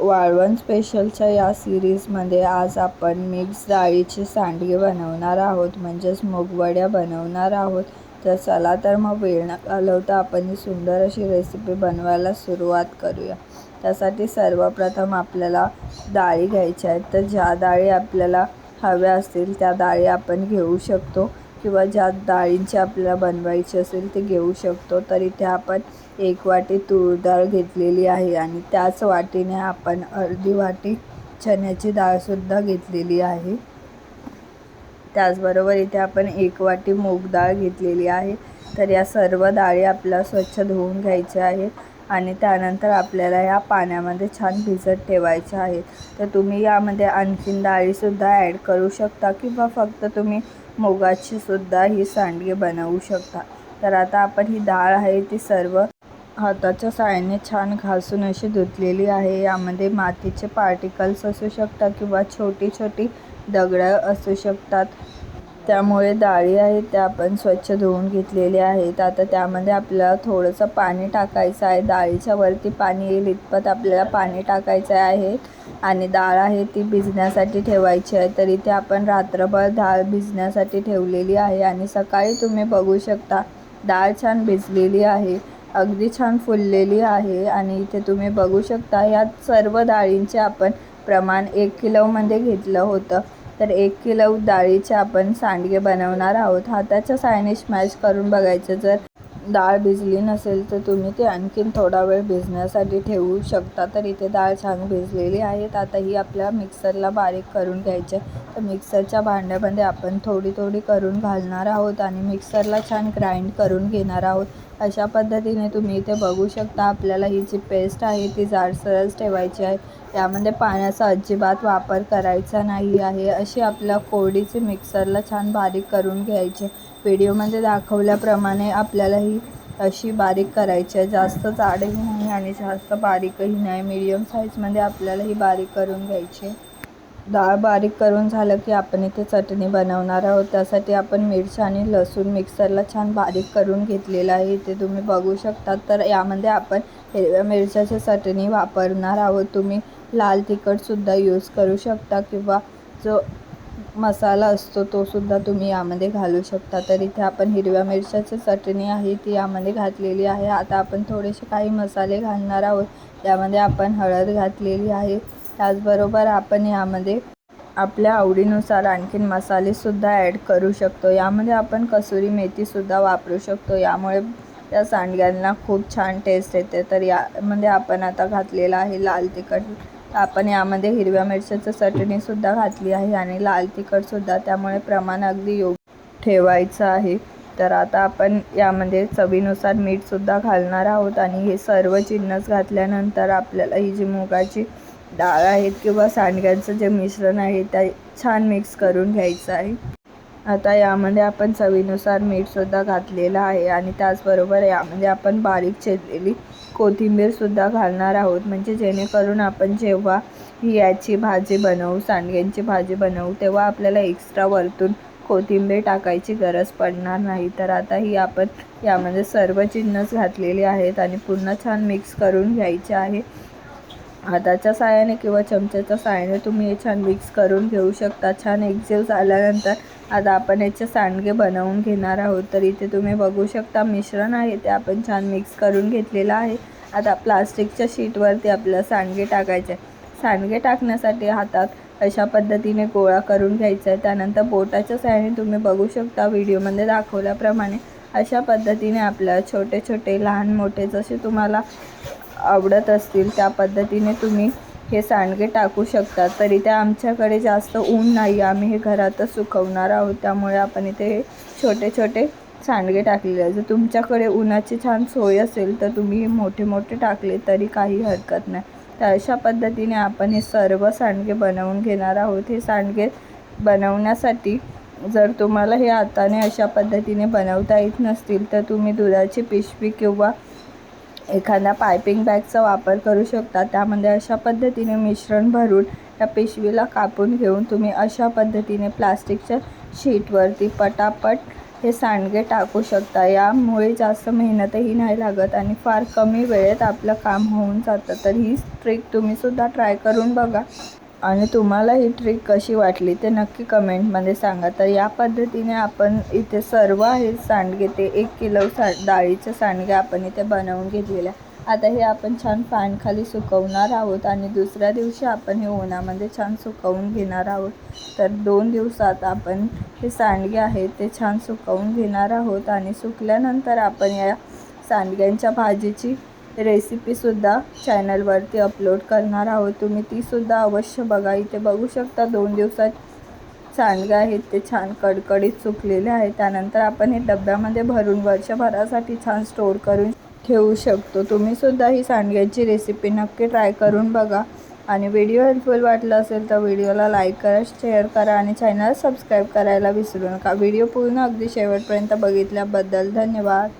वाळवण स्पेशलच्या या सिरीजमध्ये आज आपण मिक्स डाळीचे सांडगे बनवणार आहोत म्हणजेच मुगवड्या बनवणार आहोत. तर चला तर मग वेळ न घालवता आपण ही सुंदर अशी रेसिपी बनवायला सुरुवात करूया. त्यासाठी सर्वप्रथम आपल्याला डाळी घ्यायच्या आहेत. तर ज्या डाळी आपल्याला हव्या असतील त्या डाळी आपण घेऊ शकतो किंवा ज्या डाळींची आपल्याला बनवायची असेल ते घेऊ शकतो. तर इथे आपण एक वाटी तूर डाळ घेतलेली आहे आणि त्याच वाटीने आपण अर्धी वाटी चण्याची डाळसुद्धा घेतलेली आहे. त्याचबरोबर इथे आपण एक वाटी मूग डाळ घेतलेली आहे. तर या सर्व डाळी आपल्याला स्वच्छ धुवून घ्यायच्या आहेत आणि त्यानंतर आपल्याला ह्या पाण्यामध्ये छान भिजत ठेवायच्या आहेत. तर तुम्ही यामध्ये आणखीन डाळीसुद्धा ॲड करू शकता किंवा फक्त तुम्ही मुगाची सुद्धा ही सांडगे बनवू शकता. तर आता आपण ही डाळ आहे ती सर्व हाताच्या साहाय्याने छान घासून अशी धुतलेली आहे. यामध्ये मातीचे पार्टिकल्स असू शकतात किंवा छोटी छोटी दगडं असू शकतात. त्यामुळे डाळी आहेत त्या आपण स्वच्छ धुवून घेतलेल्या आहेत. आता त्यामध्ये आपल्याला थोडंसं पाणी टाकायचं आहे. डाळीच्या वरती पाणी येईल इतपत आपल्याला पाणी टाकायचं आहे. आणि डाळ आहे ती भिजण्यासाठी ठेवायची आहे. तर इथे आपण रात्रभर डाळ भिजण्यासाठी ठेवलेली आहे. आणि सकाळी तुम्ही बघू शकता डाळ छान भिजलेली आहे. अगदी छान फुललेली आहे आणि इथे तुम्ही बघू शकता यात सर्व डाळींचे आपण प्रमाण एक किलोमध्ये घेतलं होतं. तर एक किलो डाळीचे आपण सांडगे बनवणार आहोत. हाताच्या सायने स्मॅश करून बघायचं जर डाळ भिजली नसेल तर तुम्ही ते आणखीन थोडा वेळ भिजण्यासाठी ठेवू शकता. तर इथे डाळ छान भिजलेली आहेत आता ही आपल्या मिक्सरला बारीक करून घ्यायची तर मिक्सरच्या भांड्यामध्ये आपण थोडी थोडी करून घालणार आहोत आणि मिक्सरला छान ग्राइंड करून घेणार आहोत. अशा पद्धतीने तुम्ही इथे बघू शकता आपल्याला ही जी पेस्ट आहे ती जाडसरच ठेवायची आहे. त्यामध्ये पाण्याचा अजिबात वापर करायचा नाही आहे. अशी आपल्या कोरडीचे मिक्सरला छान बारीक करून घ्यायचे व्हिडिओमध्ये दाखवल्याप्रमाणे आपल्याला ही अशी बारीक करायची आहे. जास्त जाडही नाही आणि जास्त बारीकही नाही. मीडियम साईजमध्ये आपल्याला ही बारीक करून घ्यायची डाळ बारीक करून झालं की आपण इथे चटणी बनवणार आहोत. त्यासाठी आपण मिरची आणि लसूण मिक्सरला छान बारीक करून घेतलेलं आहे. इथे तुम्ही बघू शकता तर यामध्ये आपण हिरव्या मिरच्याची चटणी वापरणार आहोत. तुम्ही लाल तिखटसुद्धा यूज करू शकता किंवा जो मसाला असतो तो सुद्धा तुम्ही यामध्ये घालू शकता. तर इथे आपण हिरव्या मिरच्याची चटणी आहे ती यामध्ये घातलेली आहे. आता आपण थोडेसे काही मसाले घालणार आहोत. त्यामध्ये आपण हळद घातलेली आहे. त्याचबरोबर आपण यामध्ये आपल्या आवडीनुसार आणखीन मसालेसुद्धा ॲड करू शकतो. यामध्ये आपण कसुरी मेथीसुद्धा वापरू शकतो. यामुळे त्या सांडग्यांना खूप छान टेस्ट येते. तर यामध्ये आपण आता घातलेला आहे लाल तिखट. आपण यामध्ये हिरव्या मिरच्याचं चटणीसुद्धा घातली आहे आणि लाल तिखटसुद्धा त्यामुळे प्रमाण अगदी योग्य ठेवायचं आहे. तर आता आपण यामध्ये चवीनुसार मीठसुद्धा घालणार आहोत आणि हे सर्व चिन्नस घातल्यानंतर आपल्याला ही जी मुगाची डाळ आहेत किंवा सांडग्यांचं जे मिश्रण आहे ते छान मिक्स करून घ्यायचं आहे. आता यामध्ये आपण चवीनुसार मीठसुद्धा घातलेलं आहे आणि त्याचबरोबर यामध्ये आपण बारीक चिरलेली कोथिंबीरसुद्धा घालणार आहोत. म्हणजे जेणेकरून आपण जेव्हा याची भाजी बनवू सांडग्यांची भाजी बनवू तेव्हा आपल्याला एक्स्ट्रा वरतून कोथिंबीर टाकायची गरज पडणार नाही. तर आता ही आपण यामध्ये सर्व चिन्हच घातलेली आहेत आणि पुन्हा छान मिक्स करून घ्यायचे आहे. हाताच्या साहाय्याने किंवा चमच्याच्या साहाय्याने तुम्ही हे छान मिक्स करून घेऊ शकता. छान एकजीव झाल्यानंतर आता आपण याचे सांडगे बनवून घेणार आहोत. तर इथे तुम्ही बघू शकता मिश्रण आहे ते आपण छान मिक्स करून घेतलेलं आहे. आता प्लास्टिकच्या शीटवरती आपलं सांडगे टाकायचे सांडगे टाकण्यासाठी हातात अशा पद्धतीने गोळा करून घ्यायचा आहे. त्यानंतर बोटाच्या साहाय्याने तुम्ही बघू शकता व्हिडिओमध्ये दाखवल्याप्रमाणे अशा पद्धतीने आपल्या छोटे छोटे लहान मोठे जसे तुम्हाला आवडत असतील त्या पद्धतीने तुम्ही हे सांडगे टाकू शकता तर इथे आमच्याकडे जास्त ऊन नाही. आम्ही हे घरातच सुकवणार आहोत. त्यामुळे आपण इथे हे छोटे छोटे सांडगे टाकलेले आहे जर तुमच्याकडे उन्हाची छान सोय असेल तर तुम्ही मोठे मोठे टाकले तरी काही हरकत नाही. तर अशा पद्धतीने आपण हे सर्व सांडगे बनवून घेणार आहोत. हे सांडगे बनवण्यासाठी जर तुम्हाला हे हाताने अशा पद्धतीने बनवता येत नसतील तर तुम्ही दुधाची पिशवी किंवा एखाद्या पायपिंग बॅगचा वापर करू शकता. त्यामध्ये अशा पद्धतीने मिश्रण भरून त्या पिशवीला कापून घेऊन तुम्ही अशा पद्धतीने प्लास्टिकच्या शीटवरती पटापट हे सांडगे टाकू शकता. यामुळे जास्त मेहनतही नाही लागत आणि फार कमी वेळेत आपलं काम होऊन जातं. तर ही ट्रिक तुम्हीसुद्धा ट्राय करून बघा. आणि तुम्हाला ही ट्रिक कशी वाटली ते नक्की कमेंटमध्ये सांगा. तर या पद्धतीने आपण इथे सर्व आहे सांडगे ते एक किलो सा डाळीचे सांडगे आपण इथे बनवून घेतलेले आता हे आपण छान फॅनखाली सुकवणार आहोत आणि दुसऱ्या दिवशी आपण हे उन्हामध्ये छान सुकवून घेणार आहोत. तर दोन दिवसात आपण हे सांडगे आहेत ते छान सुकवून घेणार आहोत आणि सुकल्यानंतर आपण या सांडग्यांच्या भाजीची रेसिपीसुद्धा चॅनलवरती अपलोड करणार आहोत. तुम्ही तीसुद्धा अवश्य बघा. इथे बघू शकता दोन दिवसात सांडगे आहेत ते छान कडकडीत सुकलेले आहेत. त्यानंतर आपण हे डब्यामध्ये भरून वर्षभरासाठी छान स्टोर करून ठेवू शकतो. तुम्हीसुद्धा ही सांडग्याची रेसिपी नक्की ट्राय करून बघा. आणि व्हिडिओ हेल्पफुल वाटला असेल तर व्हिडिओला लाईक करा शेअर करा आणि चॅनल सबस्क्राईब करायला विसरू नका. व्हिडिओ पूर्ण अगदी शेवटपर्यंत बघितल्याबद्दल धन्यवाद.